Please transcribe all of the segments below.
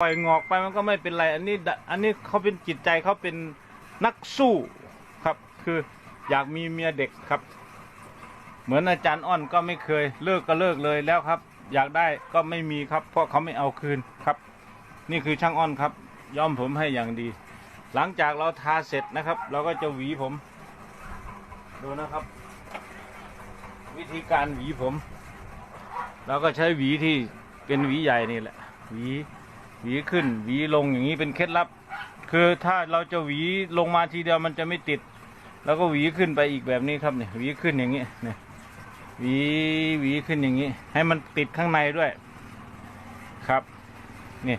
ปล่อยงอกไปมันก็ไม่เป็นไร อันนี้อันนี้เขาเป็นจิตใจเขาเป็นนักสู้ครับ คืออยากมีเมียเด็กครับ เหมือนอาจารย์อ้อนก็ไม่เคยเลิกก็เลิกเลยแล้วครับ อยากได้ก็ไม่มีครับ เพราะเขาไม่เอาคืนครับ นี่คือช่างอ้อนครับ ย้อมผมให้อย่างดี หลังจากเราทาเสร็จนะครับ เราก็จะหวีผม ดูนะครับ วิธีการหวีผม เราก็ใช้หวีที่เป็นหวีใหญ่นี่แหละหวี หวีขึ้นหวีลงอย่างนี้เป็นเคล็ดลับ คือถ้าเราจะหวีลงมาทีเดียวมันจะไม่ติด แล้วก็หวีขึ้นไปอีกแบบนี้ครับเนี่ยหวีขึ้นอย่างนี้เนี่ยหวีหวีขึ้นอย่างนี้ ให้มันติดข้างในด้วยครับนี่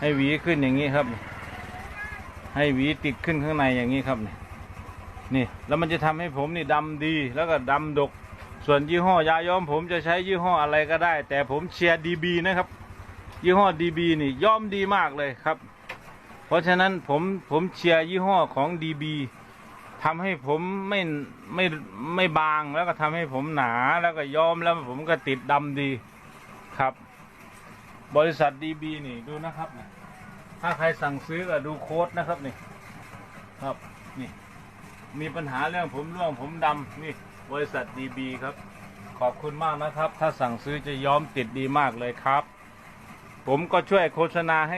ให้หวีขึ้นอย่างนี้ครับ ให้หวีติดขึ้นข้างในอย่างนี้ครับนี่นี่แล้วมันจะทำให้ผมนี่ดำดีแล้วก็ดำดก ส่วนยี่ห้อยาย้อมผมจะใช้ยี่ห้ออะไรก็ได้ แต่ผมเชียร์ดีบีนะครับ ยี่ห้อดีบีนี่ย้อมดีมากเลยครับ เพราะฉะนั้นผมผมเชียร์ยี่ห้อของดีบีทำให้ผมไม่ไม่ไม่บางแล้วก็ทำให้ผมหนาแล้วก็ย้อมแล้วผมก็ติดดำดีครับ บริษัทดีบีนี่ดูนะครับถ้าใครสั่งซื้อก็ดูโค้ดนะครับนี่ครับนี่ มีปัญหาเรื่องผมร่วงผมดำนี่ บริษัทดีบีครับ ขอบคุณมากนะครับ ถ้าสั่งซื้อจะย้อมติดดีมากเลยครับ ผมก็ช่วยโฆษณาให้